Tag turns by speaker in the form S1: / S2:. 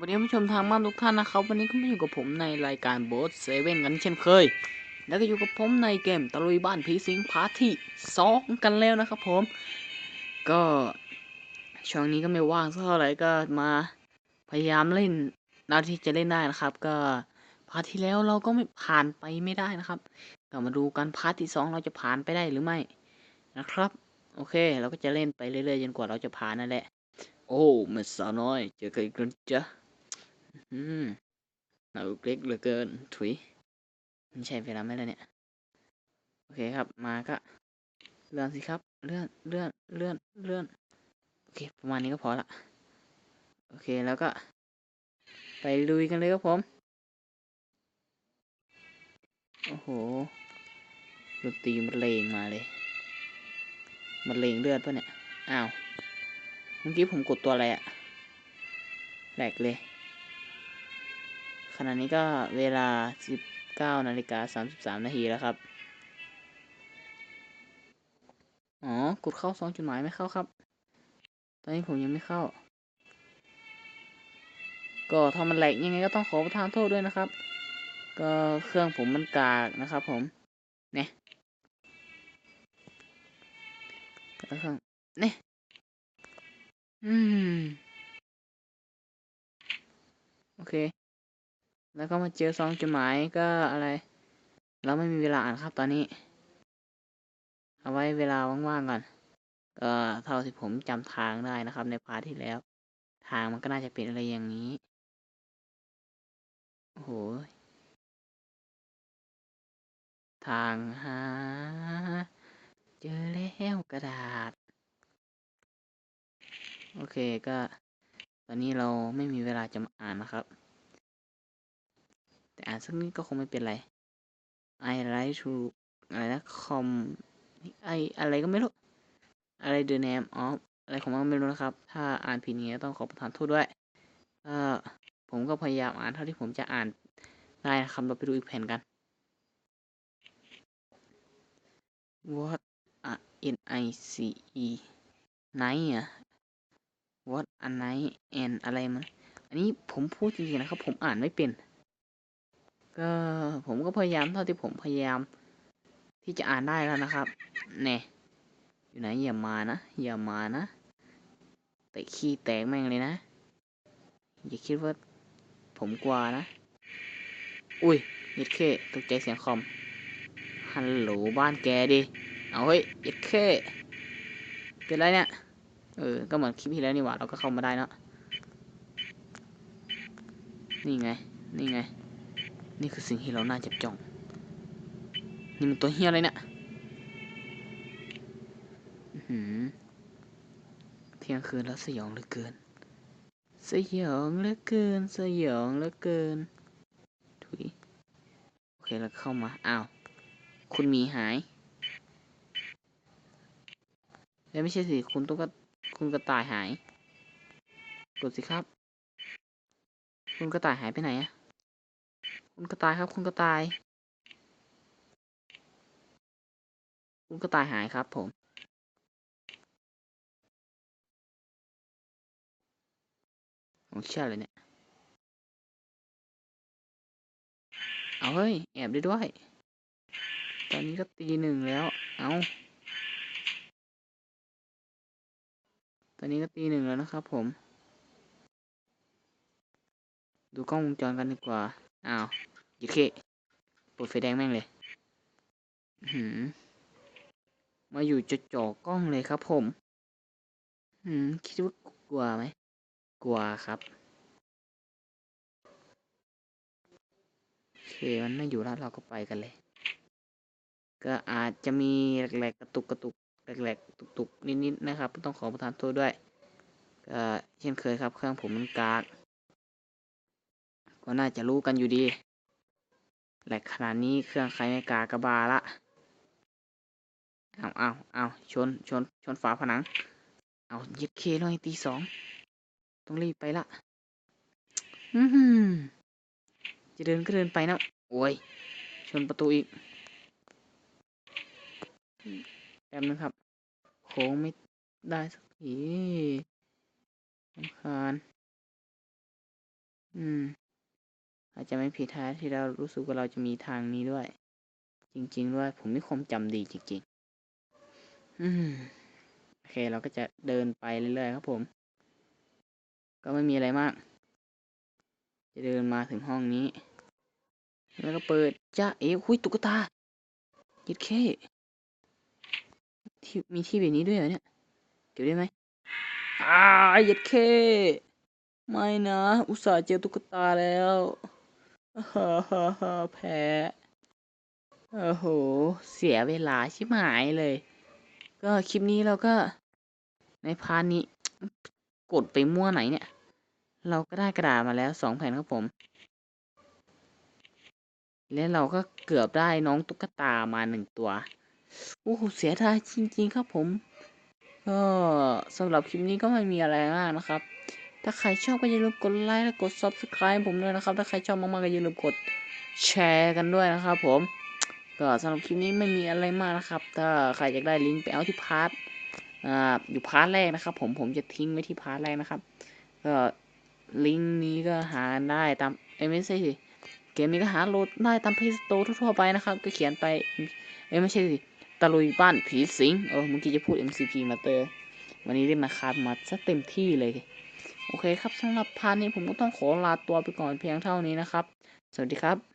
S1: วันนี้ผู้ชมทางบ้านทุกท่านนะครับ วันนี้ก็มาอยู่กับผมในรายการโบสเซเว่นกันเช่นเคย แล้วก็อยู่กับผมในเกมตะลุยบ้านผีสิงพาร์ทที่สองกันแล้วนะครับผม ก็ช่วงนี้ก็ไม่ว่างสักเท่าไหร่ก็มาพยายามเล่นนาที่จะเล่นได้นะครับ ก็พาร์ทที่แล้วเราก็ไม่ผ่านไปไม่ได้นะครับก็มาดูกันพาร์ทที่สองเราจะผ่านไปได้หรือไม่นะครับ โอเค เราก็จะเล่นไปเรื่อยๆจนกว่าเราจะผ่านนั่นแหละ โอ้เมื่อสาวน้อยเจอกันอีกแล้วจ้ะ อืมหนาเล็กเหลือเกิน ถุยไม่ใช่เวลาไม่แล้วเนี่ย โอเคครับ มาก็ เลื่อนสิครับ เลื่อน เลื่อน เลื่อน เลื่อน โอเค ประมาณนี้ก็พอละ โอเค แล้วก็ ไปลุยกันเลยครับผม โอ้โหดนตรีมันเลงมาเลย มันเลงเลือดปะเนี่ย อ้าว เมื่อกี้ผมกดตัวอะไรอะแหลกเลย ขณะนี้ก็เวลา 19นาฬิกา33นาทีแล้วครับ อ๋อ กดเข้าสองจุดหมายไม่เข้าครับ ตอนนี้ผมยังไม่เข้า ก็ถ้ามันแหลกยังไงก็ต้องขอประทานโทษด้วยนะครับ ก็เครื่องผมมันกากนะครับผม เนี่ยเครื่องเนี่ยอืม โอเค แล้วก็มาเจอซองจดหมายก็อะไร เราไม่มีเวลาอ่านครับตอนนี้ เอาไว้เวลาว่างๆก่อน ก็เท่าที่ผมจำทางได้นะครับ ในพาที่แล้ว ทางมันก็น่าจะเป็นอะไรอย่างนี้ โอ้โห ทางหา เจอแล้วกระดาษ โอเคก็ ตอนนี้เราไม่มีเวลาจะมาอ่านนะครับ แต่อ่านสักนิดก็คงไม่เป็นไร I like to อะไรนะ com ไออะไรก็ไม่รู้ อะไร the name of อะไรของมันไม่รู้นะครับ ถ้าอ่านผิดอย่างเงี้ยต้องขอประทานโทษด้วยเออผมก็พยายามอ่านเท่าที่ผมจะอ่านได้นะครับ เราไปดูอีกแผ่นกัน What a N I C E night อะ What a night and อะไรมัน อันนี้ผมพูดจริงๆนะครับ ผมอ่านไม่เป็น ก็ผมก็พยายามเท่าที่ผมพยายาม ที่จะอ่านได้แล้วนะครับแน่อยู่ไหนอย่ามานะอย่ามานะเตะขี้แตกแม่งเลยนะ อย่าคิดว่าผมกลัวนะ อุ้ยยัดเคตกใจเสียงคอมฮัลโหลบ้านแกดิเอาเฮ้ยยัดเคเป็นไรเนี่ยเออ ก็เหมือนคลิปที่แล้วนี่หว่าเราก็เข้ามาได้เนาะนี่ไง นี่ไง นี่คือสิ่งที่เราน่าจับจ้อง นี่มันตัวเฮียอะไรเนี่ยเที่ยงคืนแล้วสยองเหลือเกิน สยองเหลือเกิน สยองเหลือเกิน ถุย โอเคแล้วเข้ามา อ้าว คุณหมีหายเอ้ไม่ใช่สิ คุณตุ๊กตาคุณกระต่ายหาย กดสิครับ คุณกระต่ายหายไปไหนอะ คุณกระต่ายครับ คุณกระต่าย คุณกระต่ายหายครับผม ผมเชื่อเลยเนี่ย เอาเฮ้ย แอบได้ด้วย ตอนนี้ก็ตีหนึ่งแล้ว เอาตอนนี้ก็ตีหนึ่งแล้วนะครับผม ดูกล้องวงจรกันดีกว่า อ้าวยิเคปิดไฟแดงแม่งเลยหือมาอยู่จะจ่อกล้องเลยครับผมอืมคิดว่ากลัวไหมกลัวครับโอเคมันไม่อยู่แล้วเราก็ไปกันเลย ก็อาจจะมีแหลกๆกระตุกกระตุกแหลกๆตุกๆนิดๆนะครับ ต้องขอประทานโทษด้วยก็เช่นเคยครับเครื่องผมมันกาก ก็น่าจะรู้กันอยู่ดี แหลกขนาดนี้เครื่องใครไม่กากระบาละ เอาเอาเอาชน ชน ชนฝาผนัง เอายึดเคหน่อยตีสอง ต้องรีบไปละ อือหือจะเดินก็เดินไปนะ โอ้ย ชนประตูอีกแป๊บนึงครับ โค้งไม่ได้สักทีสำคาญอืม อาจจะไม่ผิดท้ายที่เรารู้สึกว่าเราจะมีทางนี้ด้วย จริง ๆ ด้วยผมมีความจำดีจริงๆ อืมโอเค เราก็จะเดินไปเรื่อยๆครับผม ก็ไม่มีอะไรมาก จะเดินมาถึงห้องนี้ แล้วก็เปิดจ้าเอ๋หุยตุ๊กตายิดเคที่มีที่แบบนี้ด้วยเหรอเนี่ย เก็บได้ไหมอ่ายิดเค ไม่นะ อุตส่าห์เจอตุ๊กตาแล้ว ฮ่าฮ่าฮ่าแพ้ โอ้โห เสียเวลาชิบหายเลย ก็คลิปนี้เราก็ ในพาร์ทนี้ กดไปมั่วไหนเนี่ย เราก็ได้กระดาษมาแล้วสองแผ่นครับผม และเราก็เกือบได้น้องตุ๊กตามาหนึ่งตัว โอ้โห เสียดายจริง ๆ ครับผม ก็สำหรับคลิปนี้ก็ไม่มีอะไรมากนะครับ ถ้าใครชอบก็อย่าลืมกดไลค์และกด subscribe ผมด้วยนะครับ ถ้าใครชอบมากๆก็อย่าลืมกดแชร์กันด้วยนะครับผม ก็สำหรับคลิปนี้ไม่มีอะไรมากนะครับ ถ้าใครอยากได้ลิงก์ไปเอาที่พาร์ทอ่าอยู่พาร์ทแรกนะครับ ผมผมจะทิ้งไว้ที่พาร์ทแรกนะครับก็ลิงก์นี้ก็หาได้ตามเอ้ไม่ใช่สิเกมนี้ก็หาโหลดได้ตามเพจสโตร์ทั่วไปนะครับ ก็เขียนไปเอ้ไม่ใช่สิตะลุยบ้านผีสิงเออเมื่อกี้จะพูด MCP มาเตอร์วันนี้ได้มาคาบมาซะเต็มที่เลย โอเคครับสำหรับพาร์ทนี้ผมก็ต้องขอลาตัวไปก่อนเพียงเท่านี้นะครับ สวัสดีครับ